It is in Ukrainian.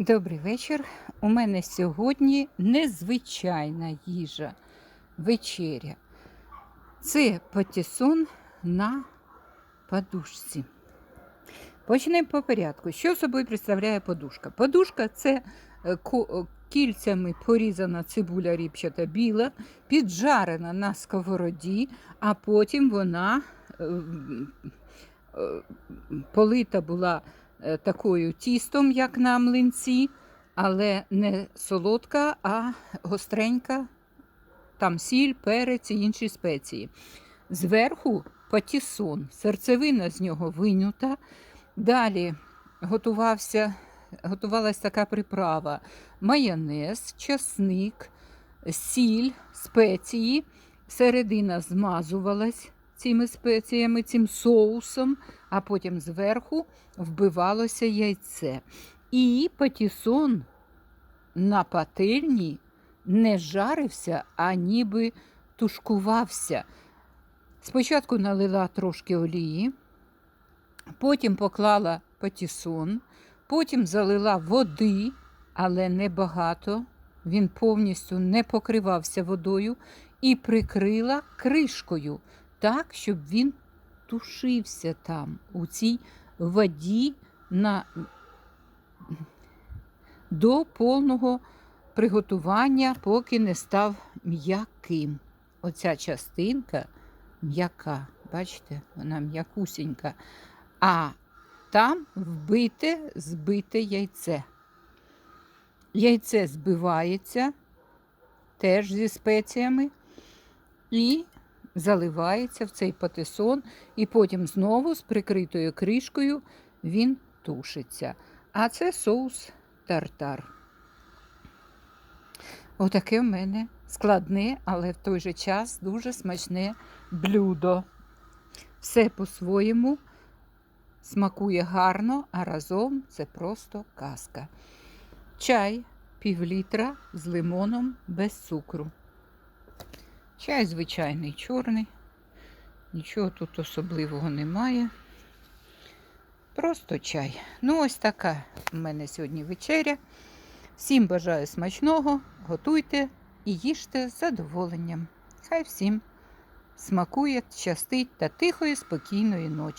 Добрий вечір. У мене сьогодні незвичайна їжа, вечеря. Це патісон на подушці. Почнемо по порядку. Що собою представляє подушка? Подушка це е, е, кільцями порізана цибуля ріпчата біла, піджарена на сковороді, а потім вона е, полита була такою тістом, як на млинці, але не солодка, а гостренька, там сіль, перець і інші спеції. Зверху патісон, серцевина з нього винюта. Далі готувався, готувалась така приправа: майонез, часник, сіль, спеції. Середина змазувалась цими спеціями, цим соусом, а потім зверху вбивалося яйце. І патісон на пательні не жарився, а ніби тушкувався. Спочатку налила трошки олії, потім поклала патісон, потім залила води, але не багато. Він повністю не покривався водою і прикрила кришкою так, щоб він тушився там, у цій воді на... до повного приготування, поки не став м'яким. Оця частинка м'яка, бачите, вона м'якусінька. А там вбите, збите яйце. Яйце збивається теж зі спеціями і заливається в цей патисон, і потім знову з прикритою кришкою він тушиться. А це соус тартар. Отаке в мене складне, але в той же час дуже смачне блюдо. Все по-своєму смакує гарно, а разом це просто казка. Чай пів літра з лимоном без цукру. Чай звичайний чорний, нічого тут особливого немає. Просто чай. Ну, ось така в мене сьогодні вечеря. Всім бажаю смачного, готуйте і їжте з задоволенням. Хай всім смакує, щастить та тихої, спокійної ночі.